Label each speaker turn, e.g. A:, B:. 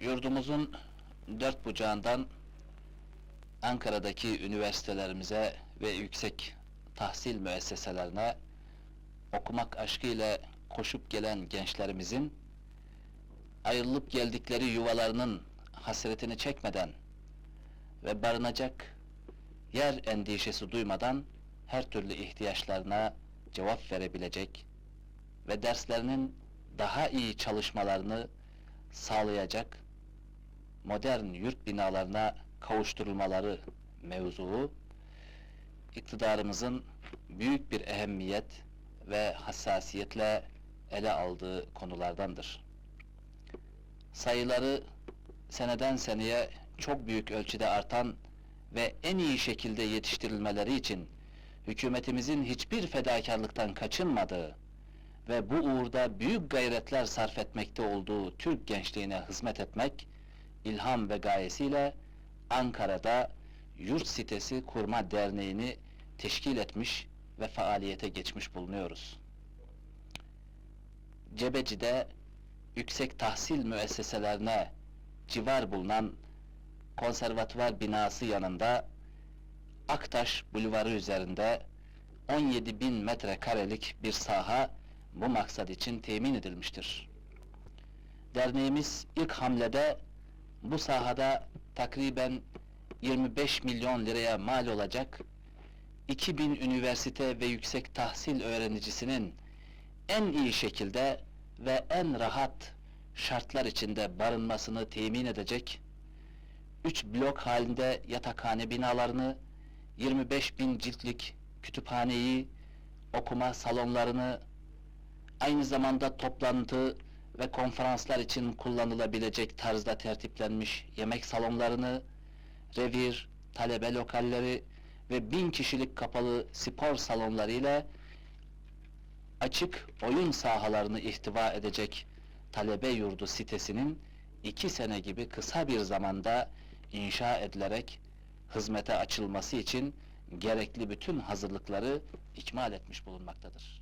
A: Yurdumuzun dört bucağından Ankara'daki üniversitelerimize ve yüksek tahsil müesseselerine okumak aşkıyla koşup gelen gençlerimizin ayrılıp geldikleri yuvalarının hasretini çekmeden ve barınacak yer endişesi duymadan her türlü ihtiyaçlarına cevap verebilecek ve derslerinin daha iyi çalışmalarını sağlayacak modern yurt binalarına kavuşturulmaları mevzuu iktidarımızın büyük bir ehemmiyet ve hassasiyetle ele aldığı konulardandır. Sayıları seneden seneye çok büyük ölçüde artan ve en iyi şekilde yetiştirilmeleri için hükümetimizin hiçbir fedakarlıktan kaçınmadığı ve bu uğurda büyük gayretler sarf etmekte olduğu Türk gençliğine hizmet etmek ilham ve gayesiyle Ankara'da Yurt Sitesi Kurma Derneği'ni teşkil etmiş ve faaliyete geçmiş bulunuyoruz. Cebeci'de yüksek tahsil müesseselerine civar bulunan konservatuvar binası yanında Aktaş Bulvarı üzerinde 17 bin metrekarelik bir saha bu maksat için temin edilmiştir. Derneğimiz ilk hamlede bu sahada takriben 25 milyon liraya mal olacak 2000 üniversite ve yüksek tahsil öğrencisinin en iyi şekilde ve en rahat şartlar içinde barınmasını temin edecek 3 blok halinde yatakhane binalarını 25 bin ciltlik kütüphaneyi, okuma salonlarını, aynı zamanda toplantı ve konferanslar için kullanılabilecek tarzda tertiplenmiş yemek salonlarını, revir, talebe lokalleri ve bin kişilik kapalı spor salonları ile açık oyun sahalarını ihtiva edecek talebe yurdu sitesinin iki sene gibi kısa bir zamanda inşa edilerek hizmete açılması için gerekli bütün hazırlıkları ikmal etmiş bulunmaktadır.